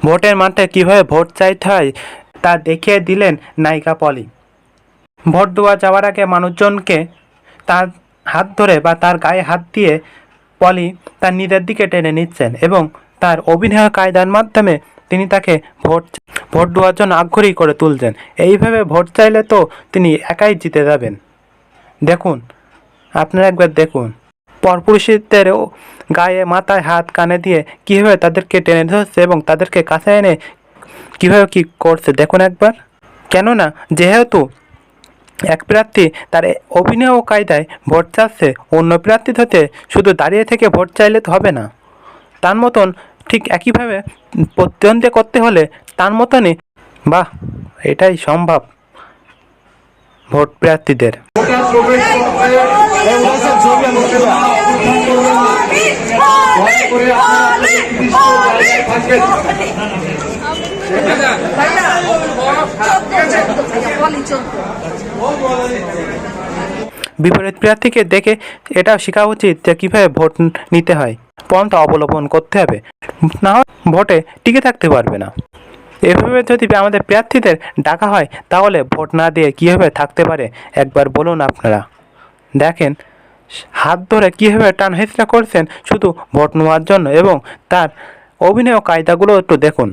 ভোটের মাঠে কীভাবে ভোট চাইতে হয় তা দেখিয়ে দিলেন নায়িকা পলি। ভোট দেওয়া যাওয়ার আগে মানুষজনকে তার হাত ধরে বা তার গায়ে হাত দিয়ে পলি তার নিজের দিকে টেনে নিচ্ছেন এবং তার অভিনয় কায়দার মাধ্যমে তিনি তাকে ভোট ভোট দেওয়ার জন্য আগ্রহী করে তুলছেন। এইভাবে ভোট চাইলে তো তিনি একাই জিতে যাবেন। দেখুন, আপনারা একবার দেখুন। পরপুরুষদের গায়ে, মাথায় হাত, কানে দিয়ে কীভাবে তাদেরকে টেনে ধরছে এবং তাদেরকে কাছে এনে কীভাবে কী করছে? দেখুন একবার। কেননা, যেহেতু এক প্রার্থী তার অভিনয় ও কায়দায় ভোট চাচ্ছে, অন্য প্রার্থী হতে শুধু দাঁড়িয়ে থেকে ভোট চাইলে তো হবে না। তার মতন ঠিক একইভাবে প্রতিদ্বন্দ্বী করতে হলে তার মতনই, বাহ, এটাই সম্ভব ভোট প্রার্থীদের। বিপরীত প্রার্থীকে দেখে এটাও শেখা উচিত যে কীভাবে ভোট নিতে হয়। পন্থা অবলম্বন করতে হবে। না ভোটে টিকে থাকতে পারবে না। এভাবে যদি আমাদের প্রার্থীদের ডাকা হয় তাহলে ভোট না দিয়ে কীভাবে থাকতে পারে? একবার বলুন আপনারা। দেখেন হাত ধরে কীভাবে টান হেঁচড়া করছেন শুধু ভোট নেওয়ার জন্য এবং তার অভিনয় কায়দাগুলো একটু দেখুন।